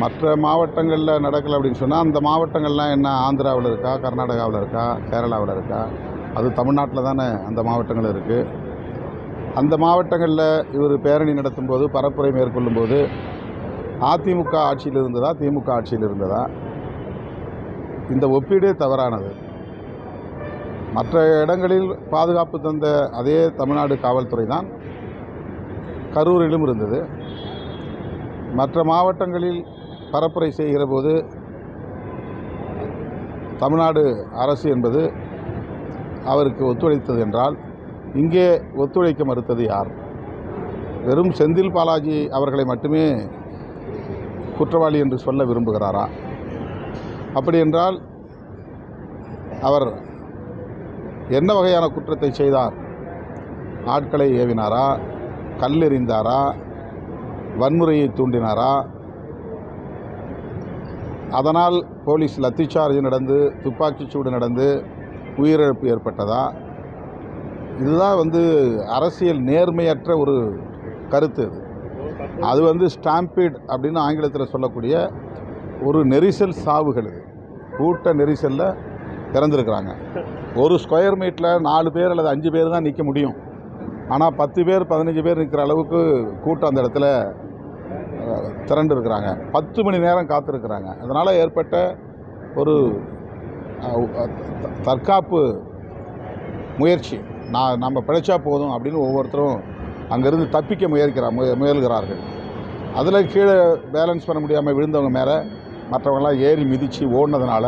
மற்ற மாவட்டங்களில் நடக்கலை அப்படின்னு சொன்னால் அந்த மாவட்டங்கள்லாம் என்ன? ஆந்திராவில் இருக்கா? கர்நாடகாவில் இருக்கா? கேரளாவில் இருக்கா? அது தமிழ்நாட்டில் தானே அந்த மாவட்டங்கள் இருக்குது அந்த மாவட்டங்களில் இவர் பேரணி நடத்தும்போது பரப்புரை மேற்கொள்ளும்போது அதிமுக ஆட்சியில் இருந்ததா? திமுக ஆட்சியில் இருந்ததா? இந்த ஒப்பீடே தவறானது. மற்ற இடங்களில் பாதுகாப்பு தந்த அதே தமிழ்நாடு காவல்துறை தான் கரூரிலும் இருந்தது. மற்ற மாவட்டங்களில் பரப்புரை செய்கிற போது தமிழ்நாடு அரசு என்பது அவருக்கு ஒத்துழைத்தது என்றால் இங்கே ஒத்துழைக்க மறுத்தது யார்? வெறும் செந்தில் பாலாஜி அவர்களை மட்டுமே குற்றவாளி என்று சொல்ல விரும்புகிறாரா? அப்படி என்றால் அவர் என்ன வகையான குற்றத்தை செய்தார்? ஆட்களை ஏவினாரா? கல்லெறிந்தாரா? வன்முறையை தூண்டினாரா? அதனால் போலீஸ் லத்திச்சார்ஜ் நடந்து துப்பாக்கி சூடு நடந்து உயிரிழப்பு ஏற்பட்டதா? இதுதான் வந்து அரசியல் நேர்மையற்ற ஒரு கருத்து இது அது வந்து ஸ்டாம்பீட் அப்படின்னு ஆங்கிலத்தில் சொல்லக்கூடிய ஒரு நெரிசல் சாவுகள் இது கூட்ட நெரிசலில் இறந்துருக்குறாங்க ஒரு ஸ்கொயர் மீட்டில் நாலு பேர் அல்லது அஞ்சு பேர் தான் நிற்க முடியும். ஆனால் பத்து பேர் பதினஞ்சு பேர் நிற்கிற அளவுக்கு கூட்டம் அந்த இடத்துல திரண்டு இருக்கிறாங்க பத்து மணி நேரம் காத்திருக்கிறாங்க. அதனால் ஏற்பட்ட ஒரு தற்காப்பு முயற்சி. நான் நம்ம பிழைச்சா போதும் அப்படின்னு ஒவ்வொருத்தரும் அங்கேருந்து தப்பிக்க முயற்கிறா முய முயல்கிறார்கள். அதில் கீழே பேலன்ஸ் பண்ண முடியாமல் விழுந்தவங்க மேலே மற்றவங்களாம் ஏறி மிதித்து ஓடினதுனால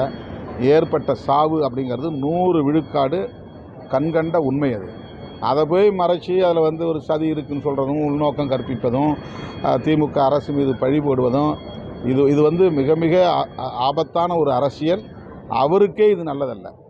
ஏற்பட்ட சாவு அப்படிங்கிறது நூறு விழுக்காடு கண்கண்ட உண்மை அது. அதை போய் மறைச்சி அதில் வந்து ஒரு சதி இருக்குன்னு சொல்கிறதும் உள்நோக்கம் கற்பிப்பதும் திமுக அரசு மீது பழி போடுவதும் இது இது வந்து மிக மிக ஆபத்தான ஒரு அரசியல். அவருக்கே இது நல்லதல்ல.